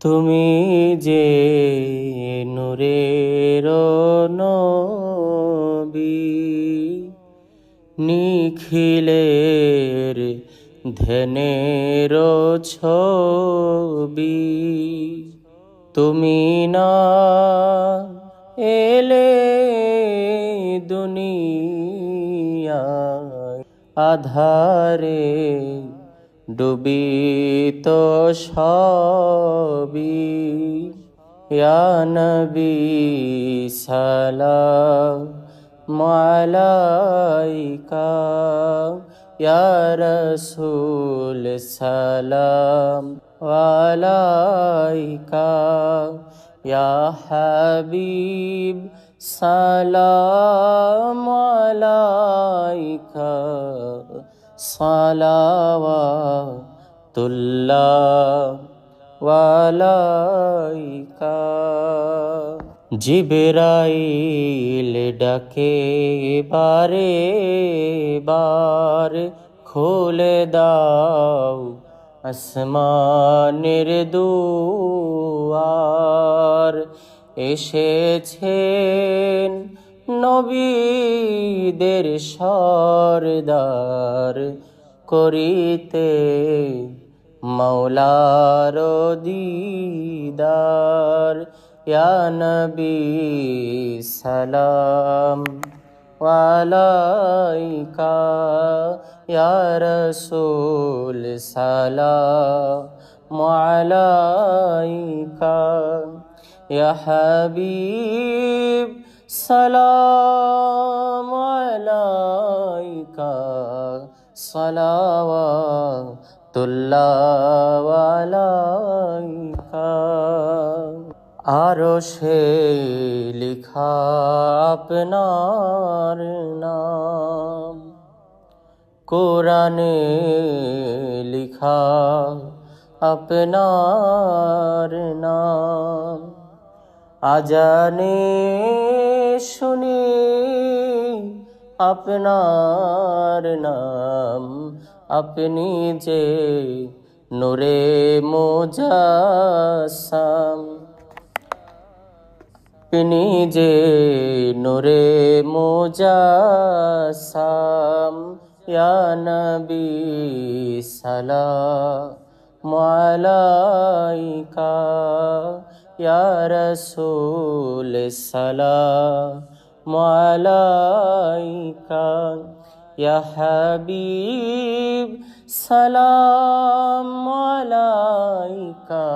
তুমি যে নূরের নবী নিখিলের ধ্যানের ছবি তুমি না এলে দুনিয়া আধারে ডুবিত ইয়া নবী সালাম মালাইকা ইয়া রসুল সালাম আলাইকা ইয়া হাবিব সালাম আলাইকা সালাওয়াতুল্লাহ ওয়ালাইকা জিবরাইল ডাকে বারে বার খুলে দাও আসমানের দুয়ার। এসেছেন নবীদের সরদার করিতে মৌলার দিদার ইয়া নবী সালাম ওয়ালাইকা ইয়া রসুল সালাম আলাইকা ইয়া হাবিব সালাম আলাইকা সালাওয়াতুল্লাহ আরও সে লিখা আপনার নাম। কোরআনে লিখা আপনার নাম। আজানে শুনি আপনার নাম আপনি যে নূরে মোজাসাম আপনি যে নূরে মোজাসাম ইয়া নবী সালাম আলাইকা, ইয়া রসুল সালাম আলাইকা। ইয়া হাবিব সালাম আলাইকা